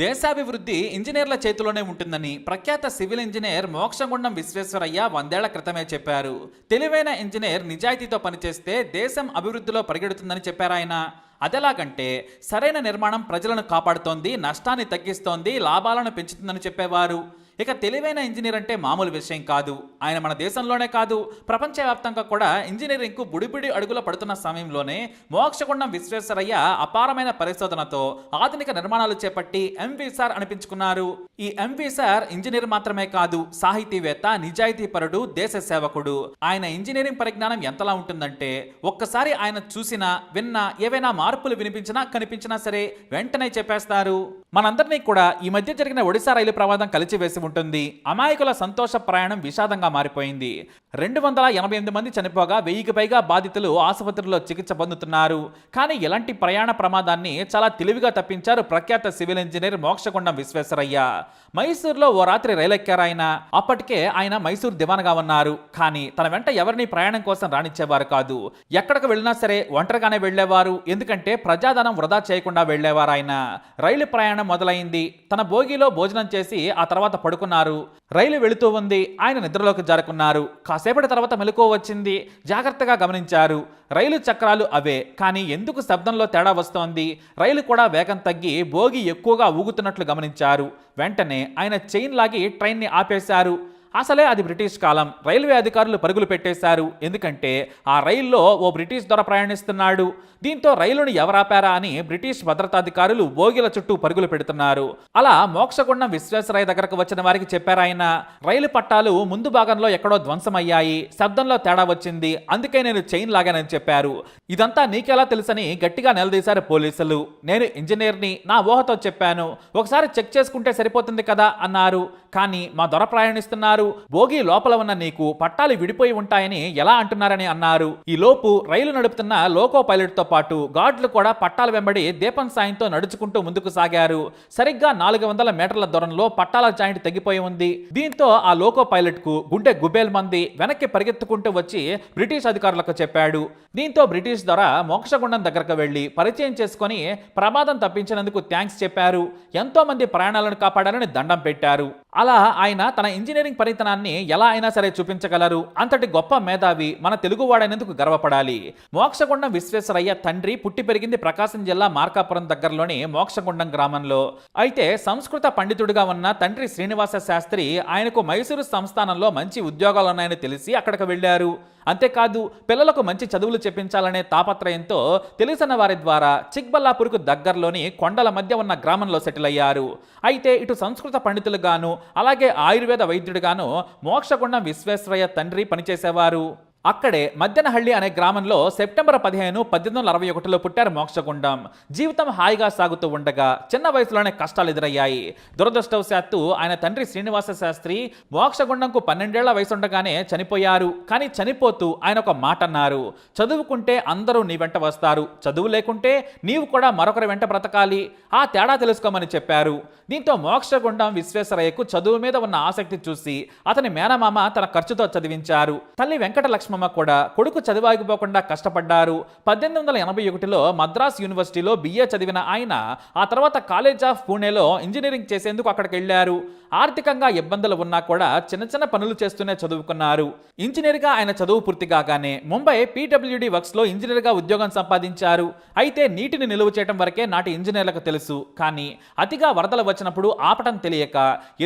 దేశాభివృద్ధి ఇంజనీర్ల చేతిలోనే ఉంటుందని ప్రఖ్యాత సివిల్ ఇంజనీర్ మోక్షగుండం విశ్వేశ్వరయ్య వందేళ్ళ క్రితమే చెప్పారు. తెలివైన ఇంజనీర్ నిజాయితీతో పనిచేస్తే దేశం అభివృద్ధిలో పరిగెడుతుందని చెప్పారు ఆయన. అదెలాగంటే సరైన నిర్మాణం ప్రజలను కాపాడుతోంది నష్టాన్ని తగ్గిస్తోంది లాభాలను పెంచుతుందని చెప్పేవారు. ఇక తెలివైన ఇంజనీర్ అంటే మామూలు విషయం కాదు. ఆయన మన దేశంలోనే కాదు. ప్రపంచవ్యాప్తంగా కూడా ఇంజనీరింగ్కు బుడిబుడి అడుగుల పడుతున్న సమయంలోనే మోక్షగుండం విశ్వేశ్వరయ్య అపారమైన పరిశోధనతో ఆధునిక నిర్మాణాలు చేపట్టి ఎంవి సార్ అనిపించుకున్నారు. ఈ ఎంవి సార్ ఇంజనీర్ మాత్రమే కాదు సాహితీవేత్త నిజాయితీపరుడు దేశ సేవకుడు. ఆయన ఇంజనీరింగ్ పరిజ్ఞానం ఎంతలా ఉంటుందంటే ఒక్కసారి ఆయన చూసినా విన్నా ఏవైనా మార్పులు వినిపించినా కనిపించినా సరే వెంటనే చెప్పేస్తారు. మనందరినీ కూడా ఈ మధ్య జరిగిన ఒడిశా రైలు ప్రమాదం కలిచివేసి ఉంటుంది. అమాయకుల సంతోష ప్రయాణం విషాదంగా మారిపోయింది. రెండు వందల ఎనభై ఎనిమిది మంది చనిపోగా వెయ్యికి పైగా బాధితులు ఆసుపత్రిలో చికిత్స పొందుతున్నారు. కానీ ఇలాంటి ప్రయాణ ప్రమాదాన్ని చాలా తెలివిగా తప్పించారు ప్రఖ్యాత సివిల్ ఇంజనీర్ మోక్షకొండం విశ్వేశ్వరయ్య. మైసూర్లో ఓ రాత్రి రైలెక్కారు ఆయన. అప్పటికే ఆయన మైసూర్ దివాన్గా ఉన్నారు. కానీ తన వెంట ఎవరిని ప్రయాణం కోసం రానిచ్చేవారు కాదు. ఎక్కడికి వెళ్ళినా సరే ఒంటరిగానే వెళ్ళేవారు. ఎందుకంటే ప్రజాధనం వృధా చేయకుండా వెళ్ళేవారు ఆయన. రైలు ప్రయాణం మొదలైంది. తన భోగిలో భోజనం చేసి ఆ తర్వాత పడుకున్నారు రైలు వెళుతూ ఉంది. ఆయన నిద్రలోకి జారుకున్నారు. కాసేపటి తర్వాత మెలకువ వచ్చింది. జాగ్రత్తగా గమనించారు. రైలు చక్రాలు అవే. కానీ ఎందుకు శబ్దంలో తేడా వస్తోంది? రైలు కూడా వేగం తగ్గి భోగి ఎక్కువగా ఊగుతున్నట్లు గమనించారు. వెంటనే ఆయన చైన్ లాగి ట్రైన్ని ఆపేశారు. అసలే అది బ్రిటిష్ కాలం. రైల్వే అధికారులు పరుగులు పెట్టేశారు. ఎందుకంటే ఆ రైల్లో ఓ బ్రిటిష్ దొర ప్రయాణిస్తున్నాడు. దీంతో రైలును ఎవరాపారా అని బ్రిటిష్ భద్రతాధికారులు బోగిల చుట్టూ పరుగులు పెడుతున్నారు. అలా మోక్షగుండం విశ్వేశ్వరయ్య దగ్గరకు వచ్చిన వారికి చెప్పారాయన రైలు పట్టాలు ముందు భాగంలో ఎక్కడో ధ్వంసమయ్యాయి శబ్దంలో తేడా వచ్చింది అందుకే నేను చైన్ లాగానని చెప్పారు. ఇదంతా నీకెలా తెలుసని గట్టిగా నిలదీశారు పోలీసులు. నేను ఇంజనీర్ని నా ఊహతో చెప్పాను. ఒకసారి చెక్ చేసుకుంటే సరిపోతుంది కదా? అన్నారు. కానీ మా దొర ప్రయాణిస్తున్నారు. భోగి లోపల ఉన్న నీకు పట్టాలు విడిపోయి ఉంటాయని ఎలా అంటున్నారని? అన్నారు. ఈ లోపు రైలు నడుపుతున్న లోకో పైలట్తో పాటు గాడ్లు కూడా పట్టాల వెంబడి దీపం సాయంతో నడుచుకుంటూ ముందుకు సాగారు. సరిగ్గా నాలుగు వందల మీటర్ల దూరంలో పట్టాల జాయింట్ తెగిపోయి ఉంది. దీంతో ఆ లోకో పైలట్కు గుండె గుబేల్ మంది వెనక్కి పరిగెత్తుకుంటూ వచ్చి బ్రిటిష్ అధికారులకు చెప్పాడు. దీంతో బ్రిటిష్ ద్వారా మోక్షగుండం దగ్గరకు వెళ్ళి పరిచయం చేసుకొని ప్రమాదం తప్పించినందుకు థ్యాంక్స్ చెప్పారు. ఎంతో మంది ప్రాణాలను కాపాడాలని దండం పెట్టారు. అలా ఆయన తన ఇంజనీరింగ్ పరితనాన్ని ఎలా అయినా సరే చూపించగలరు. అంతటి గొప్ప మేధావి మన తెలుగువాడైనందుకు గర్వపడాలి. మోక్షగుండం విశ్వేశ్వరయ్య తండ్రి పుట్టి పెరిగింది ప్రకాశం జిల్లా మార్కాపురం దగ్గరలోని మోక్షగుండం గ్రామంలో. అయితే సంస్కృత పండితుడిగా ఉన్న తండ్రి శ్రీనివాస శాస్త్రి ఆయనకు మైసూరు సంస్థానంలో మంచి ఉద్యోగాలున్నాయని తెలిసి అక్కడికి వెళ్ళారు. అంతేకాదు పిల్లలకు మంచి చదువులు చెప్పించాలనే తాపత్రయంతో తెలిసిన వారి ద్వారా చిక్బల్లాపూర్కు దగ్గరలోని కొండల మధ్య ఉన్న గ్రామంలో సెటిల్ అయ్యారు. అయితే ఇటు సంస్కృత పండితులుగాను అలాగే ఆయుర్వేద వైద్యుడిగాను మోక్షగుండం విశ్వేశ్వరయ్య తండ్రి పనిచేసేవారు. అక్కడే మద్దెనహಳ್ಳಿ అనే గ్రామంలో సెప్టెంబర్ పదిహేను పద్దెనిమిది వందల అరవై ఒకటిలో పుట్టారు మోక్షగుండం. జీవితం హాయిగా సాగుతూ ఉండగా చిన్న వయసులోనే కష్టాలు ఎదురయ్యాయి. దురదృష్టవశాత్తు ఆయన తండ్రి శ్రీనివాస శాస్త్రి మోక్షగుండంకు పన్నెండేళ్ళ వయసు ఉండగానే చనిపోయారు. కానీ చనిపోతూ ఆయన ఒక మాట అన్నారు చదువుకుంటే అందరూ నీ వెంట వస్తారు. చదువు లేకుంటే నీవు కూడా మరొకరి వెంట బ్రతకాలి. ఆ తేడా తెలుసుకోమని చెప్పారు. దీంతో మోక్షగుండం విశ్వేశ్వరయ్యకు చదువు మీద ఉన్న ఆసక్తి చూసి అతని మేనమామ తన ఖర్చుతో చదివించారు. తల్లి వెంకట లక్ష్మమ్మ కూడా కొడుకు చదివాగిపోకుండా కష్టపడ్డారు. పద్దెనిమిది వందల ఎనభై ఒకటిలో మద్రాస్ యూనివర్సిటీలో బిఏ చదివిన ఆయన ఆ తర్వాత కాలేజ్ ఆఫ్ పూణేలో ఇంజనీరింగ్ చేసేందుకు అక్కడికి వెళ్ళారు. ఆర్థికంగా ఇబ్బందులు ఉన్నా కూడా చిన్న చిన్న పనులు చేస్తూనే చదువుకున్నారు. ఇంజనీర్గా ఆయన చదువు పూర్తి కాగానే ముంబై పీడబ్ల్యూడి వర్క్స్లో ఇంజనీర్గా ఉద్యోగం సంపాదించారు. అయితే నీటిని నిలువ చేయడం వరకే నాటి ఇంజనీర్లకు తెలుసు. కానీ అతిగా వరదలు వచ్చినప్పుడు ఆపటం తెలియక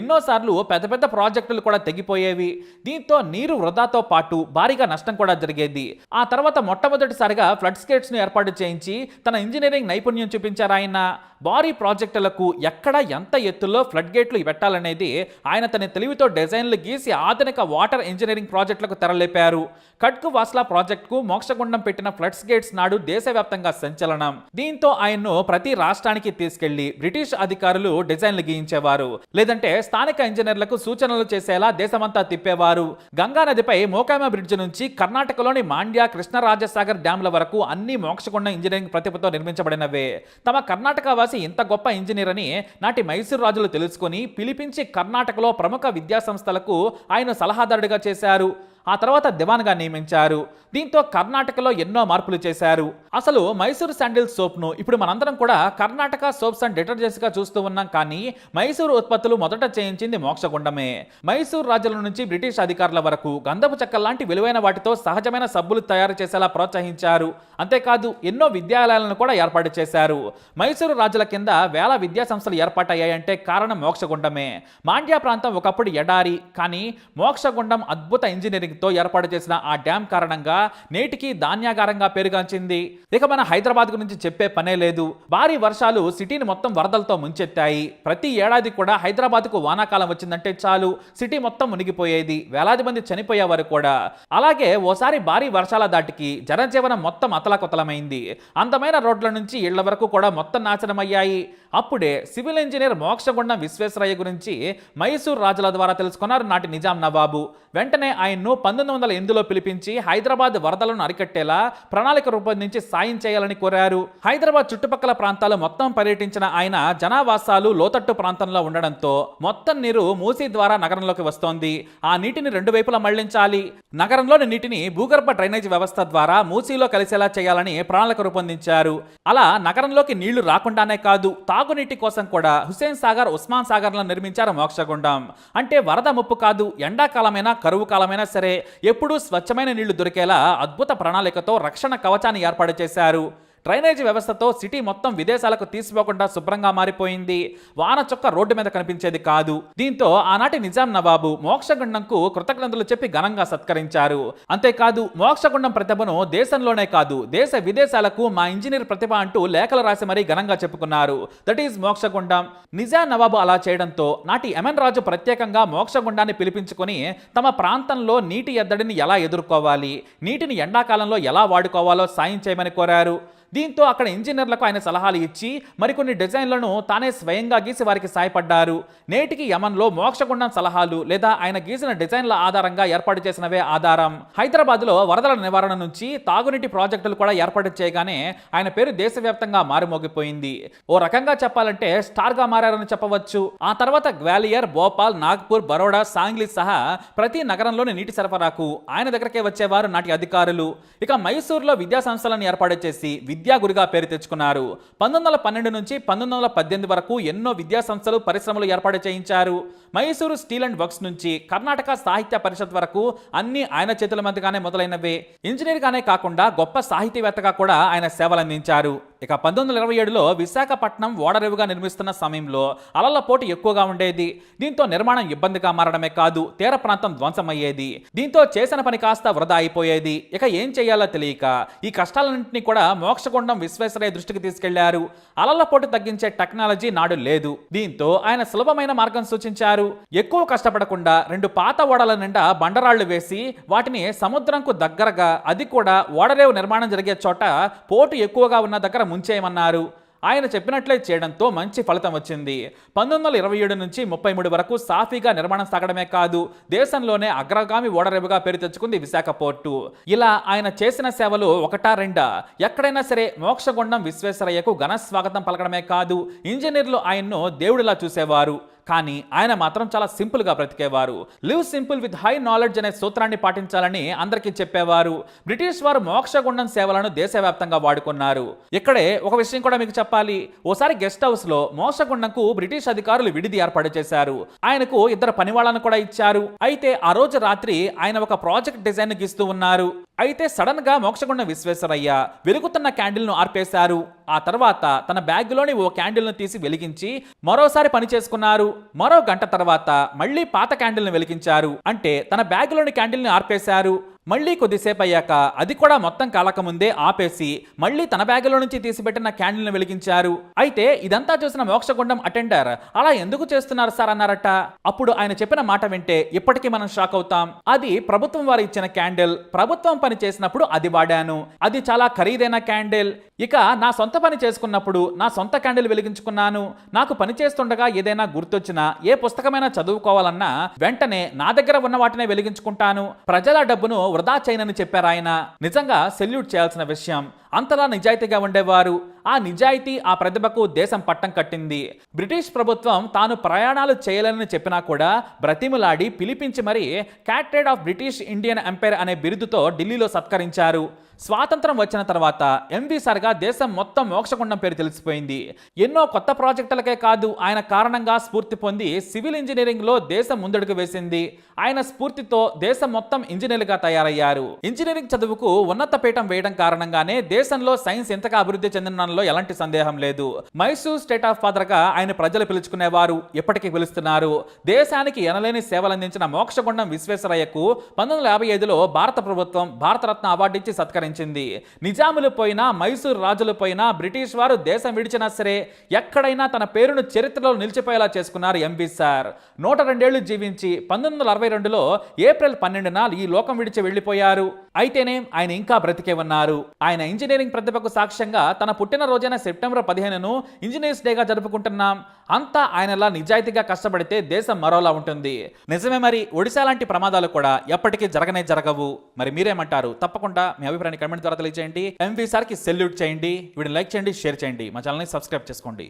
ఎన్నోసార్లు పెద్ద పెద్ద ప్రాజెక్టులు కూడా తెగిపోయేవి. దీంతో నీరు వృధాతో పాటు భారీగా నష్టం కూడా జరిగేది. ఆ తర్వాత మొట్టమొదటిసారిగా ఫ్లడ్ స్కేట్స్ను ఏర్పాటు చేయించి తన ఇంజనీరింగ్ నైపుణ్యం చూపించారు ఆయన. భారీ ప్రాజెక్టులకు ఎక్కడ ఎంత ఎత్తులో ఫ్లడ్ గేట్లు పెట్టాలనేది ఆయన తన తెలివితో డిజైన్లు గీసి ఆధునిక వాటర్ ఇంజనీరింగ్ ప్రాజెక్టులకు తెరలేపారు. కట్కు వాస్లా ప్రాజెక్టుకు మోక్షగుండం పెట్టిన ఫ్లడ్స్ గేట్స్ నాడు దేశవ్యాప్తంగా సంచలనం. దీంతో ఆయన్ను ప్రతి రాష్ట్రానికి తీసుకెళ్ళి బ్రిటిష్ అధికారులు డిజైన్లు గీయించేవారు. లేదంటే స్థానిక ఇంజనీర్లకు సూచనలు చేసేలా దేశమంతా తిప్పేవారు. గంగా నదిపై మోకామ బ్రిడ్జ్ నుంచి కర్ణాటకలోని మాండ్య కృష్ణరాజసాగర్ డ్యాంల వరకు అన్ని మోక్షకొండ ఇంజనీరింగ్ ప్రతిభతో నిర్మించబడినవే. తమ కర్ణాటక వాసి ఇంత గొప్ప ఇంజనీర్ అని నాటి మైసూరు రాజులు తెలుసుకొని పిలిపించి కర్ణాటకలో ప్రముఖ విద్యా సంస్థలకు ఆయన సలహాదారుడిగా చేశారు. ఆ తర్వాత దివాన్గా నియమించారు. దీంతో కర్ణాటకలో ఎన్నో మార్పులు చేశారు. అసలు మైసూరు శాండిల్ సోప్ను ఇప్పుడు మనందరం కూడా కర్ణాటక సోప్స్ అండ్ డిటర్జెంట్స్గా చూస్తూ ఉన్నాం కానీ మైసూరు ఉత్పత్తులు మొదట చేయించింది మోక్షగుండమే. మైసూరు రాజుల నుంచి బ్రిటిష్ అధికారుల వరకు గంధపు చెక్క లాంటి విలువైన వాటితో సహజమైన సబ్బులు తయారు చేసేలా ప్రోత్సహించారు. అంతేకాదు ఎన్నో విద్యాలయాలను కూడా ఏర్పాటు చేశారు. మైసూరు రాజుల కింద వేల విద్యా సంస్థలు ఏర్పాటయ్యాయంటే కారణం మోక్షగుండమే. మాండ్యా ప్రాంతం ఒకప్పుడు ఎడారి కానీ మోక్షగుండం అద్భుత ఇంజనీరింగ్ ఇంజనీరింగ్తో ఏర్పాటు చేసిన ఆ డ్యామ్ కారణంగా నేటికి ధాన్యాగారంగా పేరుగాంచింది. ఇక మన హైదరాబాద్ గురించి చెప్పే పనే లేదు. భారీ వర్షాలు సిటీని మొత్తం వరదలతో ముంచెత్తాయి. ప్రతి ఏడాది కూడా హైదరాబాద్కు వానాకాలం వచ్చిందంటే చాలు. సిటీ మొత్తం మునిగిపోయేది. వేలాది మంది చనిపోయేవారు కూడా. అలాగే ఓసారి భారీ వర్షాల దాటికి జనజీవనం మొత్తం అతలకొతలమైంది. అందమైన రోడ్ల నుంచి ఇళ్ళ వరకు కూడా మొత్తం నాశనమయ్యాయి. అప్పుడే సివిల్ ఇంజనీర్ మోక్షగుండం విశ్వేశ్వరయ్య గురించి మైసూర్ రాజుల ద్వారా తెలుసుకున్నారు నాటి నిజాం నవాబు. వెంటనే ఆయన్ను పంతొమ్మిది వందల ఎనిమిదిలో పిలిపించి హైదరాబాద్ వరదలను అరికట్టేలా ప్రణాళిక రూపొందించి సాయం చేయాలని కోరారు. హైదరాబాద్ చుట్టుపక్కల ప్రాంతాలు మొత్తం పర్యటించిన ఆయన జనావాసాలు లోతట్టు ప్రాంతంలో ఉండడంతో మొత్తం నీరు మూసీ ద్వారా నగరంలోకి వస్తోంది. ఆ నీటిని రెండు వైపులా మళ్ళించాలి. నగరంలోని నీటిని భూగర్భ డ్రైనేజ్ వ్యవస్థ ద్వారా మూసీలో కలిసేలా చేయాలని ప్రణాళిక రూపొందించారు. అలా నగరంలోకి నీళ్ళు రాకుండానే కాదు తాగునీటి కోసం కూడా హుస్సేన్ సాగర్ ఉస్మాన్ సాగర్లను నిర్మించారు మోక్షగుండం. అంటే వరద ముప్పు కాదు ఎండాకాలమైనా కరువు కాలమైనా సరే. ఎప్పుడూ స్వచ్ఛమైన నీళ్ళు దొరికేలా అద్భుత ప్రణాళికతో రక్షణ కవచాన్ని ఏర్పాటు చేశారు. డ్రైనేజీ వ్యవస్థతో సిటీ మొత్తం విదేశాలకు తీసిపోకుండా శుభ్రంగా మారిపోయింది. వాన చొక్క రోడ్డు మీద కనిపించేది కాదు. దీంతో ఆనాటి నిజాం నవాబు మోక్షగుండంకు కృతజ్ఞతలు చెప్పి ఘనంగా సత్కరించారు. అంతేకాదు మోక్షగుండం ప్రతిభను దేశంలోనే కాదు దేశ విదేశాలకు మా ఇంజనీర్ ప్రతిభ అంటూ లేఖలు రాసి మరీ ఘనంగా చెప్పుకున్నారు. That is Mokshagundam. నిజాం నవాబు అలా చేయడంతో నాటి ఎమన్ రాజు ప్రత్యేకంగా మోక్షగుండాన్ని పిలిపించుకొని తమ ప్రాంతంలో నీటి ఎద్దడిని ఎలా ఎదుర్కోవాలి? నీటిని ఎండాకాలంలో ఎలా వాడుకోవాలో సాయం చేయమని కోరారు. దీంతో అక్కడ ఇంజనీర్లకు ఆయన సలహాలు ఇచ్చి మరికొన్ని డిజైన్లను తానే స్వయంగా గీసి వారికి సాయపడ్డారు. నేటికి యమన్లో మోక్షగుండం సలహాలు లేదా ఆయన గీసిన డిజైన్ల ఆధారంగా ఏర్పాటు చేసినవే ఆధారం. హైదరాబాద్లో వరదల నివారణ నుంచి తాగునీటి ప్రాజెక్టులు కూడా ఏర్పాటు చేయగానే ఆయన పేరు దేశవ్యాప్తంగా మారుమోగిపోయింది. ఓ రకంగా చెప్పాలంటే స్టార్గా మారారని చెప్పవచ్చు. ఆ తర్వాత గ్వాలియర్ భోపాల్ నాగ్పూర్ బరోడా సాంగ్లీ సహా ప్రతి నగరంలోని నీటి సరఫరాకు ఆయన దగ్గరకే వచ్చేవారు నాటి అధికారులు. ఇక మైసూర్లో విద్యా సంస్థలను ఏర్పాటు చేసి విద్య గురిగా పేరు తెచ్చుకున్నారు. పంతొమ్మిది వందల పన్నెండు నుంచి పంతొమ్మిది వందల పద్దెనిమిది వరకు ఎన్నో విద్యా సంస్థలు పరిశ్రమలు ఏర్పాటు చేయించారు. మైసూరు స్టీల్ అండ్ వర్క్స్ నుంచి కర్ణాటక సాహిత్య పరిషత్ వరకు అన్ని ఆయన చేతుల మధ్యగానే మొదలైనవే. ఇంజనీర్గానే కాకుండా గొప్ప సాహితీవేత్తగా కూడా ఆయన సేవలందించారు. ఇక పంతొమ్మిది వందల ఇరవై ఏడులో విశాఖపట్నం ఓడరేవుగా నిర్మిస్తున్న సమయంలో అలల పోటీ ఎక్కువగా ఉండేది. దీంతో నిర్మాణం ఇబ్బందిగా మారడమే కాదు తీర ప్రాంతం ధ్వంసమయ్యేది. దీంతో చేసిన పని కాస్త వృధా అయిపోయేది. ఇక ఏం చేయాలో తెలియక ఈ కష్టాలన్నింటినీ కూడా మోక్షగుండం విశ్వేశ్వరయ్య దృష్టికి తీసుకెళ్ళారు. అలల పోటీ తగ్గించే టెక్నాలజీ నాడు లేదు. దీంతో ఆయన సులభమైన మార్గం సూచించారు. ఎక్కువ కష్టపడకుండా రెండు పాత ఓడల నిండా బండరాళ్ళు వేసి వాటిని సముద్రంకు దగ్గరగా అది కూడా ఓడరేవు నిర్మాణం జరిగే చోట పోటు ఎక్కువగా ఉన్న దగ్గర ముంచేయమన్నారు. ఆయన చెప్పినట్లే చేయడంతో మంచి ఫలితం వచ్చింది. పంతొమ్మిది వందల ఇరవై ఏడు నుంచి ముప్పై మూడు వరకు సాఫీగా నిర్మాణం సాగడమే కాదు దేశంలోనే అగ్రగామి ఓడరేవుగా పేరు తెచ్చుకుంది విశాఖ పోర్టు. ఇలా ఆయన చేసిన సేవలు ఒకటా రెండా? ఎక్కడైనా సరే మోక్షగుండం విశ్వేశ్వరయ్యకు ఘన స్వాగతం పలకడమే కాదు ఇంజనీర్లు ఆయన్ను దేవుడిలా చూసేవారు. కానీ ఆయన మాత్రం చాలా సింపుల్గా బ్రతికేవారు. Live simple with high knowledge అనే సూత్రాన్ని పాటించాలని అందరికీ చెప్పేవారు. బ్రిటిష్ వారు మోక్షగుండం సేవలను దేశవ్యాప్తంగా వాడుకున్నారు. ఇక్కడే ఒక విషయం కూడా మీకు చెప్పాలి. ఓసారి గెస్ట్ హౌస్లో మోక్షగుండంకు బ్రిటిష్ అధికారులు విడిది ఏర్పాటు చేశారు. ఆయనకు ఇద్దరు పనివాళ్ళను కూడా ఇచ్చారు. అయితే ఆ రోజు రాత్రి ఆయన ఒక ప్రాజెక్ట్ డిజైన్ గీస్తూ ఉన్నారు. అయితే సడన్గా మోక్షగుండ విశ్వేశ్వరయ్య వెలుగుతున్న క్యాండిల్ను ఆర్పేశారు. ఆ తర్వాత తన బ్యాగ్లోని ఓ క్యాండిల్ను తీసి వెలిగించి మరోసారి పని చేసుకున్నారు. మరో గంట తర్వాత మళ్ళీ పాత క్యాండిల్ను వెలిగించారు. అంటే తన బ్యాగ్లోని క్యాండిల్ని ఆర్పేశారు. మళ్ళీ కొద్దిసేపు అయ్యాక అది కూడా మొత్తం కాలకముందే ఆపేసి మళ్ళీ తన బ్యాగులో నుంచి తీసిపెట్టిన క్యాండిల్ని వెలిగించారు. అయితే ఇదంతా చూసిన మోక్షగుండం అటెండర్ అలా ఎందుకు చేస్తున్నారు సార్? అన్నారట. అప్పుడు ఆయన చెప్పిన మాట వింటే ఇప్పటికీ మనం షాక్ అవుతాం. అది ప్రభుత్వం వారు ఇచ్చిన క్యాండిల్ ప్రభుత్వం పని చేసినప్పుడు అది వాడాను. అది చాలా ఖరీదైన క్యాండిల్. ఇక నా సొంత పని చేసుకున్నప్పుడు నా సొంత క్యాండిల్ వెలిగించుకున్నాను. నాకు పని చేస్తుండగా ఏదైనా గుర్తొచ్చినా ఏ పుస్తకమైనా చదువుకోవాలన్నా వెంటనే నా దగ్గర ఉన్న వాటినే వెలిగించుకుంటాను. ప్రజల డబ్బును వృధా చేయనని చెప్పారు ఆయన. నిజంగా సెల్యూట్ చేయాల్సిన విషయం అంతలా నిజాయితీగా ఉండేవారు. ఆ నిజాయితీ ఆ ప్రతిభకు దేశం పట్టం కట్టింది. బ్రిటిష్ ప్రభుత్వం తాను ప్రయాణాలు చేయలేనని చెప్పినా కూడా బ్రతిములాడి పిలిపించి మరీ క్యాట్రేడ్ ఆఫ్ బ్రిటిష్ ఇండియన్ ఎంపైర్ అనే బిరుదుతో ఢిల్లీలో సత్కరించారు. స్వాతంత్రం వచ్చిన తర్వాత ఎంవి దేశం మొత్తం మోక్షగుండం పేరు తెలిసిపోయింది. ఎన్నో కొత్త ప్రాజెక్టులకే కాదు ఆయన కారణంగా స్ఫూర్తి పొంది సివిల్ ఇంజనీరింగ్లో దేశం ముందడుగు వేసింది. ఆయన స్ఫూర్తితో దేశం మొత్తం ఇంజనీర్లుగా తయారయ్యారు. ఇంజనీరింగ్ చదువుకు ఉన్నత పీఠం వేయడం కారణంగానే దేశంలో సైన్స్ ఎంతగా అభివృద్ధి చెందిన చెందడంలో ఎలాంటి సందేహం లేదు. మైసూర్ స్టేట్ ఆఫ్ ఫాదర్ ఆయన ప్రజలు పిలుచుకునేవారు. ఇప్పటికీ పిలుస్తున్నారు. దేశానికి ఎనలేని సేవలందించిన మోక్షగుండం విశ్వేశ్వరయ్యకు పంతొమ్మిది వందల యాభై ఐదులో భారత ప్రభుత్వం భారతరత్న అవార్డు ఇచ్చి సత్కరించింది. నిజాములు పోయినా మైసూర్ రాజులు పోయినా బ్రిటిష్ వారు దేశం విడిచినా సరే ఎక్కడైనా తన పేరును చరిత్రలో నిలిచిపోయేలా చేసుకున్నారు ఎంబీ సార్. నూట రెండేళ్ళు జీవించి పంతొమ్మిది వందల అరవై రెండులో ఏప్రిల్ పన్నెండున ఈ లోకం విడిచి వెళ్ళిపోయారు అయితేనే ఆయన ఇంకా బ్రతికే ఉన్నారు. ఆయన ఇంజనీరింగ్ ప్రతిభకు సాక్ష్యంగా తన పుట్టిన పుట్టినరోజైన సెప్టెంబర్ పదిహేనును ఇంజనీర్స్ డేగా జరుపుకుంటున్నాం అంతా ఆయనలా నిజాయితీగా కష్టపడితే దేశం మరోలా ఉంటుంది. నిజమే మరి ఒడిశా లాంటి ప్రమాదాలు కూడా ఎప్పటికీ జరగనే జరగవు. మరి మీరేమంటారు? తప్పకుండా మీ అభిప్రాయాన్ని కమెంట్ ద్వారా తెలియజేయండి ఎంవీ సార్కి సెల్యూట్ చేయండి. వీడిని లైక్ చేయండి షేర్ చేయండి. మా ఛానల్ని సబ్స్క్రైబ్ చేసుకోండి.